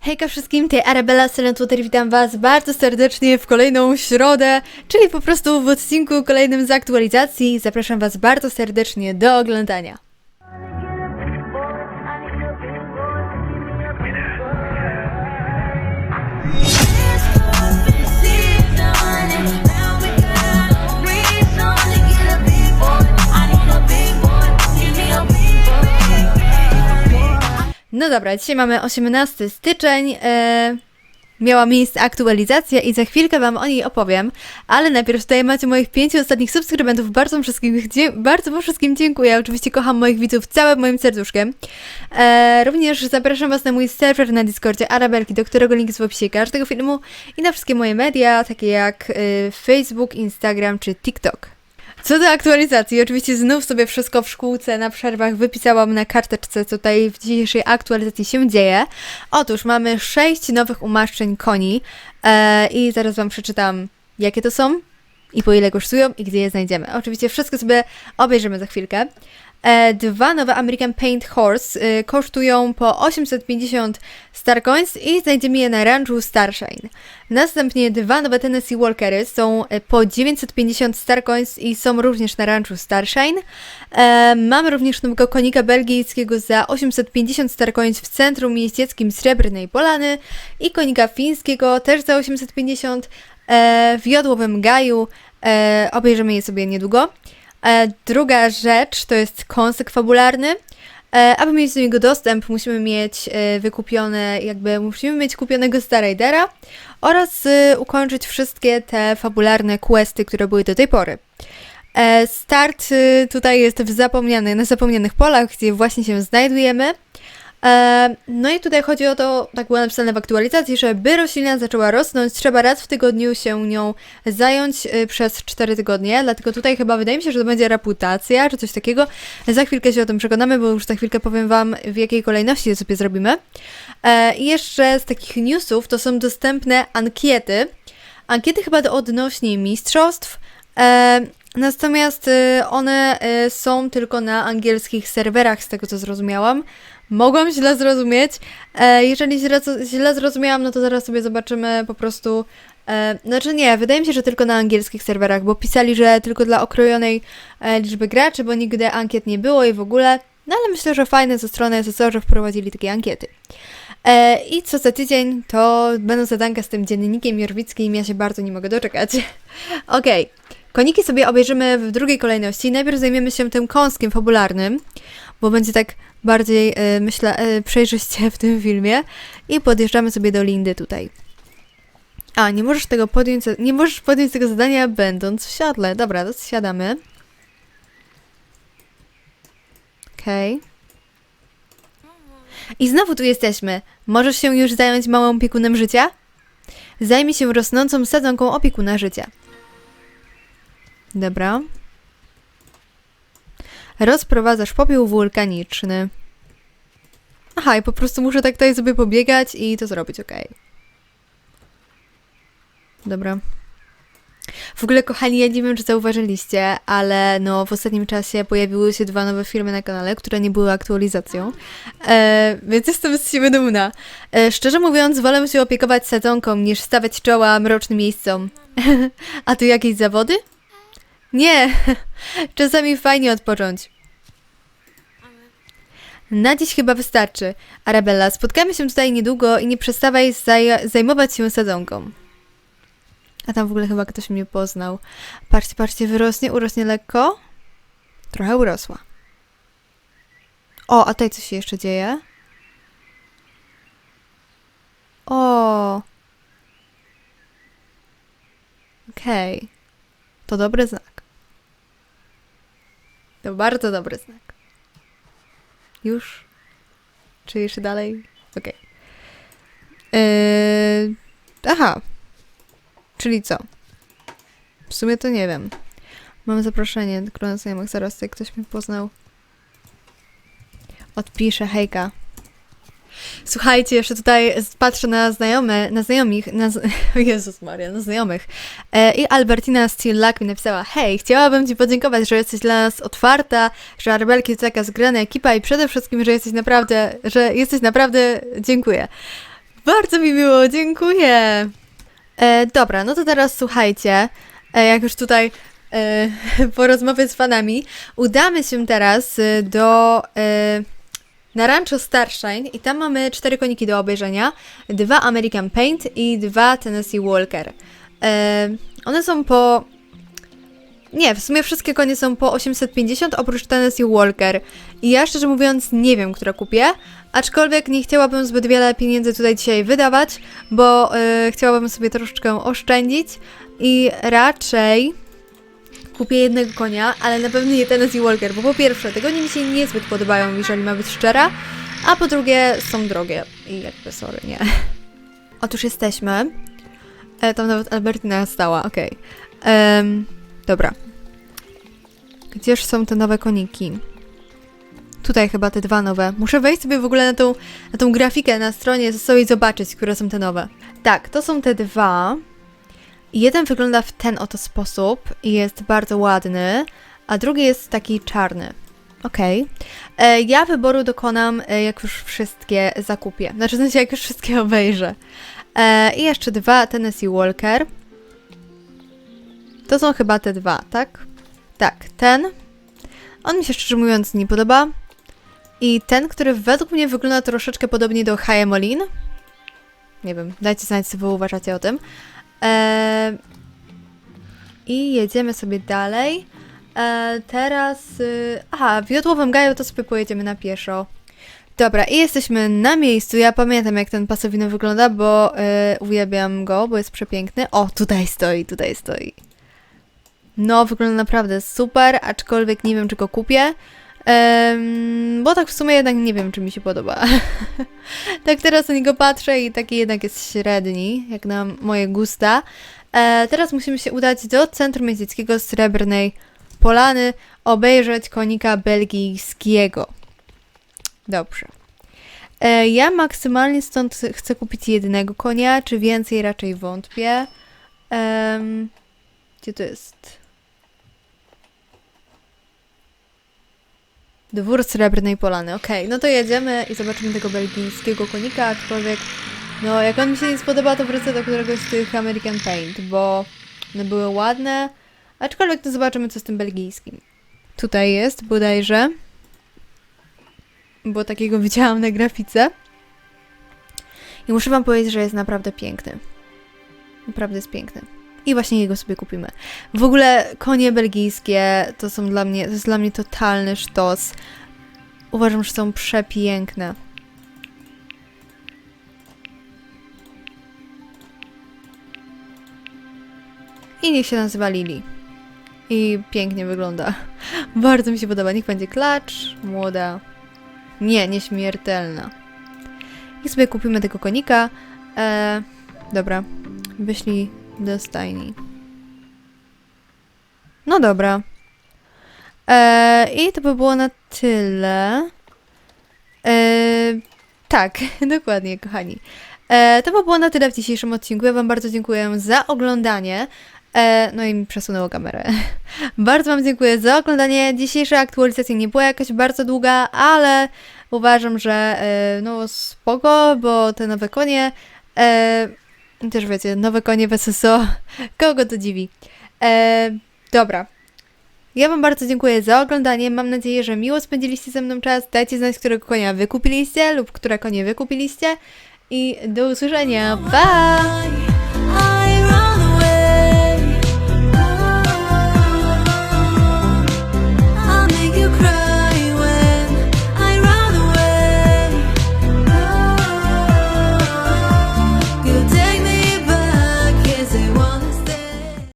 Hejka wszystkim, tutaj Arabella Silent Water, witam was bardzo serdecznie w kolejną środę, czyli po prostu w odcinku kolejnym z aktualizacji. Zapraszam was bardzo serdecznie do oglądania. No dobra, dzisiaj mamy 18 styczeń. E, miała miejsce aktualizacja i za chwilkę Wam o niej opowiem, ale najpierw tutaj macie moich pięciu ostatnich subskrybentów. Bardzo wszystkim, bardzo wszystkim dziękuję. Oczywiście kocham moich widzów całym moim serduszkiem. E, również zapraszam Was na mój serwer na Discordzie Arabelki, do którego link jest w opisie każdego filmu i na wszystkie moje media, takie jak e, Facebook, Instagram czy TikTok. Co do aktualizacji, oczywiście znów sobie wszystko w szkółce na przerwach wypisałam na karteczce, co tutaj w dzisiejszej aktualizacji się dzieje. Otóż mamy sześć nowych umaszczeń koni e, i zaraz Wam przeczytam, jakie to są i po ile kosztują i gdzie je znajdziemy. Oczywiście wszystko sobie obejrzymy za chwilkę. E, dwa nowe American Paint Horse e, kosztują po 850 Starcoins i znajdziemy je na ranchu Starshine. Następnie dwa nowe Tennessee Walkery są e, po 950 Starcoins i są również na ranchu Starshine. E, mamy również nowego konika belgijskiego za 850 Starcoins w centrum jeździeckim Srebrnej Polany i konika fińskiego też za 850 e, w jodłowym gaju. Obejrzymy je sobie niedługo. E, druga rzecz to jest kąsek fabularny. E, aby mieć do niego dostęp, musimy mieć e, wykupione, jakby musimy mieć kupionego Star Raidera oraz ukończyć wszystkie te fabularne questy, które były do tej pory. Start tutaj jest w zapomnianych, na zapomnianych polach, gdzie właśnie się znajdujemy. E, No i tutaj chodzi o to, tak było napisane w aktualizacji, że by roślina zaczęła rosnąć, trzeba raz w tygodniu się nią zająć e, przez 4 tygodnie, dlatego tutaj chyba wydaje mi się, że to będzie reputacja, czy coś takiego. Za chwilkę się o tym przekonamy, bo już za chwilkę powiem Wam, w jakiej kolejności sobie zrobimy. E, I jeszcze z takich newsów to są dostępne ankiety. Ankiety chyba odnośnie mistrzostw. E, Natomiast e, one e, są tylko na angielskich serwerach, z tego co zrozumiałam. Mogłam źle zrozumieć. E, jeżeli źle, źle zrozumiałam, no to zaraz sobie zobaczymy po prostu. E, znaczy nie, wydaje mi się, że tylko na angielskich serwerach, bo pisali, że tylko dla okrojonej e, liczby graczy, bo nigdy ankiet nie było i w ogóle. No ale myślę, że fajne ze strony SSO, że wprowadzili takie ankiety. E, I co za tydzień to będą zadanka z tym dziennikiem jorwickim, ja się bardzo nie mogę doczekać. Okej, koniki sobie obejrzymy w drugiej kolejności. Najpierw zajmiemy się tym kąskiem fabularnym, bo będzie tak bardziej, e, myślę, e, przejrzyście w tym filmie. I podjeżdżamy sobie do Lindy tutaj. A, nie możesz tego podjąć, nie możesz podjąć tego zadania będąc w siodle. Dobra, to siadamy. Okej. I znowu tu jesteśmy. Możesz się już zająć małą opiekunem życia? Zajmij się rosnącą sadzonką opiekuna życia. Dobra. Rozprowadzasz popiół wulkaniczny. Aha, i po prostu muszę tak tutaj sobie pobiegać i to zrobić, okej. Dobra. W ogóle, kochani, ja nie wiem, czy zauważyliście, ale no w ostatnim czasie pojawiły się dwa nowe filmy na kanale, które nie były aktualizacją, e, więc jestem z siebie dumna. E, szczerze mówiąc, wolę się opiekować sadzonką, niż stawiać czoła mrocznym miejscom. A tu jakieś zawody? Nie, czasami fajnie odpocząć. Na dziś chyba wystarczy. Arabella, spotkamy się tutaj niedługo i nie przestawaj zaj- zajmować się sadzonką. A tam w ogóle chyba ktoś mnie poznał. Patrzcie, patrzcie, wyrośnie, urośnie lekko. Trochę urosła. O, a tutaj coś się jeszcze dzieje. O. Okej. To dobry znak. To bardzo dobry znak. Już? Czy jeszcze dalej? Okej. Yy... Aha. Czyli co? W sumie to nie wiem. Mam zaproszenie do znajomych. Zaraz, jak ktoś mnie poznał. Odpiszę, hejka. Słuchajcie, jeszcze tutaj patrzę na znajome, na znajomych, na z... Jezus Maria, na znajomych. E, I Albertina Still Luck mi napisała, hej, chciałabym Ci podziękować, że jesteś dla nas otwarta, że Arbelki to taka zgrana ekipa i przede wszystkim, że jesteś naprawdę, że jesteś naprawdę, dziękuję. Bardzo mi miło, dziękuję. E, dobra, no to teraz słuchajcie, e, jak już tutaj e, porozmawiać z fanami, udamy się teraz e, do e, na Rancho Starshine i tam mamy cztery koniki do obejrzenia, dwa American Paint i dwa Tennessee Walker. One są po nie, w sumie wszystkie konie są po 850, oprócz Tennessee Walker. I ja szczerze mówiąc nie wiem, które kupię, aczkolwiek nie chciałabym zbyt wiele pieniędzy tutaj dzisiaj wydawać, bo y, chciałabym sobie troszeczkę oszczędzić i raczej kupię jednego konia, ale na pewno nie Tennessee Walker, bo po pierwsze, te konie mi się niezbyt podobają, jeżeli ma być szczera, a po drugie są drogie i jakby sorry, nie. Otóż jesteśmy. E, tam nawet Albertina stała, okej. Em, dobra. Gdzież są te nowe koniki? Tutaj chyba te dwa nowe. Muszę wejść sobie w ogóle na tą, na tą grafikę na stronie sobie i zobaczyć, które są te nowe. Tak, to są te dwa. Jeden wygląda w ten oto sposób i jest bardzo ładny, a drugi jest taki czarny. Okej. E, Ja wyboru dokonam, e, jak już wszystkie zakupię. Znaczy, w sensie, jak już wszystkie obejrzę. E, I jeszcze dwa Tennessee Walker. To są chyba te dwa, tak? Tak, ten. On mi się szczerze mówiąc nie podoba. I ten, który według mnie wygląda troszeczkę podobnie do Haye Molin. Nie wiem, dajcie znać, co wy uważacie o tym. Eee, I jedziemy sobie dalej. Eee, teraz. Y, aha, w Jodłowym Gaju to sobie pojedziemy na pieszo. Dobra, i jesteśmy na miejscu. Ja pamiętam, jak ten pasowino wygląda, bo y, uwielbiam go, bo jest przepiękny. O, tutaj stoi, tutaj stoi. No, wygląda naprawdę super, aczkolwiek nie wiem, czy go kupię. Em, bo tak w sumie jednak nie wiem, czy mi się podoba. tak teraz na niego patrzę i taki jednak jest średni, jak na moje gusta. E, teraz musimy się udać do Centrum Miejskiego Srebrnej Polany, obejrzeć konika belgijskiego. Dobrze. E, ja maksymalnie stąd chcę kupić jednego konia, czy więcej raczej wątpię. Em, gdzie to jest? Dwór Srebrnej Polany. Okej, no to jedziemy i zobaczymy tego belgijskiego konika, aczkolwiek no jak on mi się nie spodoba, to wrócę do któregoś z tych American Paint, bo one były ładne, aczkolwiek to zobaczymy co z tym belgijskim. Tutaj jest bodajże, bo takiego widziałam na grafice. I muszę wam powiedzieć, że jest naprawdę piękny. Naprawdę jest piękny. I właśnie jego sobie kupimy. W ogóle konie belgijskie to są dla mnie, to jest dla mnie totalny sztos. Uważam, że są przepiękne. I niech się nazywa Lili. I pięknie wygląda. Bardzo mi się podoba. Niech będzie klacz, młoda. Nie, nieśmiertelna. I sobie kupimy tego konika. E, dobra. Wyślij do stajni. No dobra. E, I to by było na tyle. E, tak, dokładnie, kochani. E, to by było na tyle w dzisiejszym odcinku. Ja Wam bardzo dziękuję za oglądanie. E, no i mi przesunęło kamerę. bardzo Wam dziękuję za oglądanie. Dzisiejsza aktualizacja nie była jakaś bardzo długa, ale uważam, że e, no spoko, bo te nowe konie. E, też wiecie, nowe konie w SSO. Kogo to dziwi? E, dobra. Ja Wam bardzo dziękuję za oglądanie. Mam nadzieję, że miło spędziliście ze mną czas. Dajcie znać, którego konia wykupiliście lub które konie wykupiliście. I do usłyszenia. Pa!